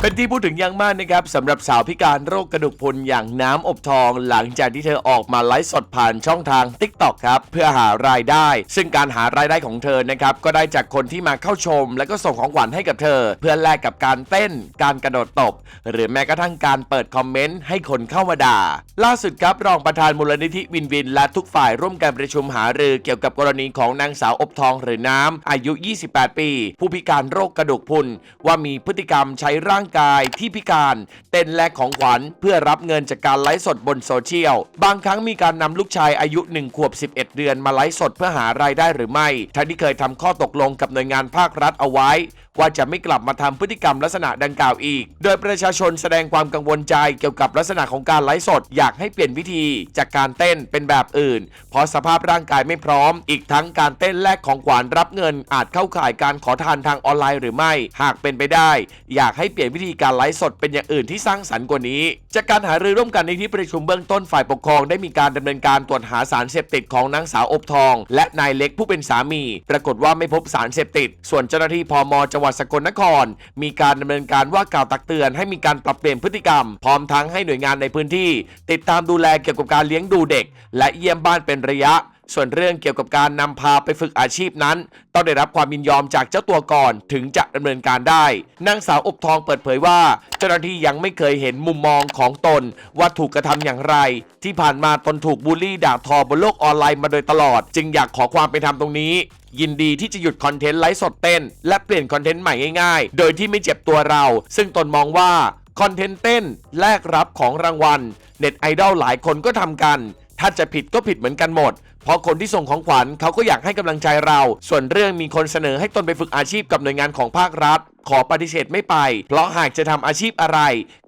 เป็นที่พูดถึงอย่างมากนะครับสำหรับสาวพิการโรคกระดูกพรุนอย่างน้ำอบทอง หลังจากที่เธอออกมาไลฟ์สดผ่านช่องทาง t ิ k t o k ครับเพื่อหารายได้ ซึ่งการหารายได้ของเธอนะครับก็ได้จากคนที่มาเข้าชม และก็ส่งของขวัญให้กับเธอ เพื่อแลกกับการเต้น การกระโดดตบ หรือแม้กระทั่งการเปิดคอมเมนต์ให้คนเข้ามาด่า ล่าสุดครับรองประธานมูลนิธิวินวิน และทุกฝ่ายร่วมกันประชุมหารือเกี่ยวกับกรณีของนางสาวอบทองหรือน้ำอายุ 28 ปี ผู้พิการโรคกระดูกพรุนว่ามีพฤติกรรมใช้ร่างกายที่พิการ เต้นแลกของขวัญเพื่อรับเงินจากการไลฟ์สดบนโซเชียล บางครั้งมีการนำลูกชายอายุ 1 ขวบ 11 เดือนมาไลฟ์สดเพื่อหารายได้หรือไม่ทั้งที่เคยทำข้อตกลงกับหน่วยงานภาครัฐเอาไว้ ว่าจะไม่กลับมาทำพฤติกรรมลักษณะดังกล่าวอีก โดยประชาชนแสดงความกังวลใจเกี่ยวกับลักษณะของการไลฟ์สดอยากให้เปลี่ยนวิธีจากการเต้นเป็นแบบอื่น เพราะสภาพร่างกายไม่พร้อม อีกทั้งการเต้นแลกของขวัญรับเงินอาจเข้าข่ายการขอทานทางออนไลน์หรือไม่ หากเป็นไปได้ อยากให้เปลี่ยนวิธีการไลฟ์สดเป็นอย่างอื่นที่สร้างสรรค์กว่านี้ จากการหารือร่วมกันในที่ประชุมเบื้องต้นฝ่ายปกครองได้มีการดำเนินการตรวจหาสารเสพติดของนางสาวอบทอง และนายเล็กผู้เป็นสามี ปรากฏว่าไม่พบสารเสพติด ส่วนเจ้าหน้าที่พมจังหวัดสกลนคร มีการดำเนินการว่ากล่าวตักเตือนให้มีการปรับเปลี่ยนพฤติกรรม พร้อมทั้งให้หน่วยงานในพื้นที่ ติดตามดูแลเกี่ยวกับการเลี้ยงดูเด็ก และเยี่ยมบ้านเป็นระยะ ส่วนเรื่องเกี่ยวกับการนำพาไปฝึกอาชีพนั้น ต้องได้รับความยินยอมจากเจ้าตัวก่อนถึงจะดำเนินการได้นางสาวอบทองเปิดเผยว่า เจ้าหน้าที่ยังไม่เคยเห็นมุมมองของตน ว่าถูกกระทำอย่างไร ที่ผ่านมาตนถูกบูลลี่ด่าทอบนโลกออนไลน์มาโดยตลอด จึงอยากขอความเป็นธรรมตรงนี้ยินดีที่จะหยุดคอนเทนต์ไลฟ์สดเต้น และเปลี่ยนคอนเทนต์ใหม่ง่ายๆ โดยที่ไม่เจ็บตัวเรา ซึ่งตนมองว่าคอนเทนต์เต้นแลกรับของรางวัล เน็ตไอดอลหลายคนก็ทำกัน ถ้าจะผิดก็ผิดเหมือนกันหมด เพราะคนที่ส่งของขวัญเขาก็อยากให้กำลังใจเรา ส่วนเรื่องมีคนเสนอให้ตนไปฝึกอาชีพกับหน่วยงานของภาครัฐ ขอปฏิเสธไม่ไป เพราะหากจะทำอาชีพอะไร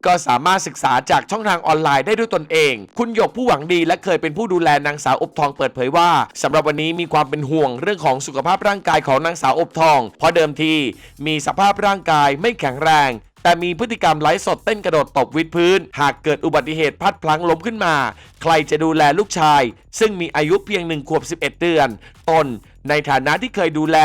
ก็สามารถศึกษาจากช่องทางออนไลน์ได้ด้วยตนเอง คุณหยกผู้หวังดีและเคยเป็นผู้ดูแลนางสาวอบทองเปิดเผยว่าสำหรับวันนี้มีความเป็นห่วงเรื่องของสุขภาพร่างกายของนางสาวอบทอง เพราะเดิมทีมีสภาพร่างกายไม่แข็งแรงแต่มีพฤติกรรมไลฟ์สดเต้นกระโดดตบวิดพื้น หากเกิดอุบัติเหตุพัดพลั้งล้มขึ้นมา ใครจะดูแลลูกชาย ซึ่งมีอายุเพียง1ขวบ 11 เดือน ตน ในฐานะที่เคยดูแล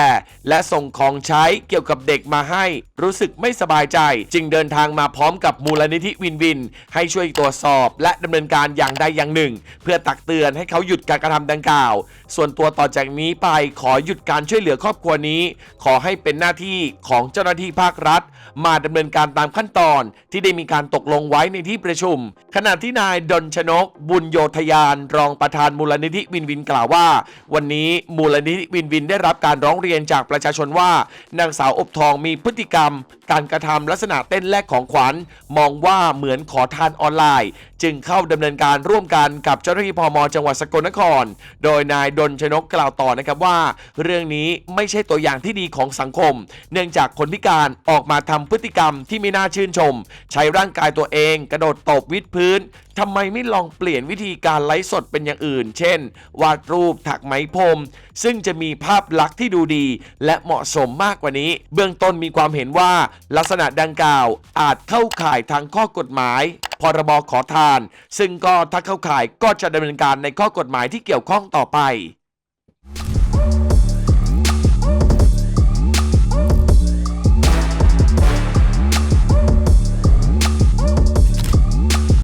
และส่งของใช้เกี่ยวกับเด็กมาให้ รู้สึกไม่สบายใจ จึงเดินทางมาพร้อมกับมูลนิธิวินวิน ให้ช่วยตรวจสอบ และดำเนินการอย่างใดอย่างหนึ่ง เพื่อตักเตือนให้เขาหยุดการกระทำดังกล่าว ส่วนตัวต่อจากนี้ไปขอหยุดการช่วยเหลือครอบครัวนี้ ขอให้เป็นหน้าที่ของเจ้าหน้าที่ภาครัฐ มาดำเนินการตามขั้นตอนที่ได้มีการตกลงไว้ในที่ประชุม ขณะที่นายดนชนก บุญโยธยาน รองประธานมูลนิธิวินวินกล่าวว่า วันนี้มูลนิธิวินวินได้รับการร้องเรียนจากประชาชนว่านางสาวอบทองมีพฤติกรรม การกระทำลักษณะเต้นแลกของขวัญ มองว่าเหมือนขอทานออนไลน์ จึงเข้าดำเนินการร่วมกันกับเจ้าหน้าที่พมจังหวัดสกลนคร โดยนายดนชนกกล่าวต่อนะครับว่า เรื่องนี้ไม่ใช่ตัวอย่างที่ดีของสังคม เนื่องจากคนพิการออกมาทำพฤติกรรมที่ไม่น่าชื่นชม ใช้ร่างกายตัวเอง กระโดดตบวิดพื้นทำไมไม่ลองเปลี่ยนวิธีการไลฟ์สดเป็นอย่างอื่น เช่น วาดรูปถักไหมพรม ซึ่งจะมีภาพลักษณ์ที่ดูดี และเหมาะสมมากกว่านี้ เบื้องต้นมีความเห็นว่า ลักษณะดังกล่าวอาจเข้าข่ายทางข้อกฎหมาย พรบขอทาน ซึ่งก็ถ้าเข้าข่ายก็จะดำเนินการในข้อกฎหมายที่เกี่ยวข้องต่อไป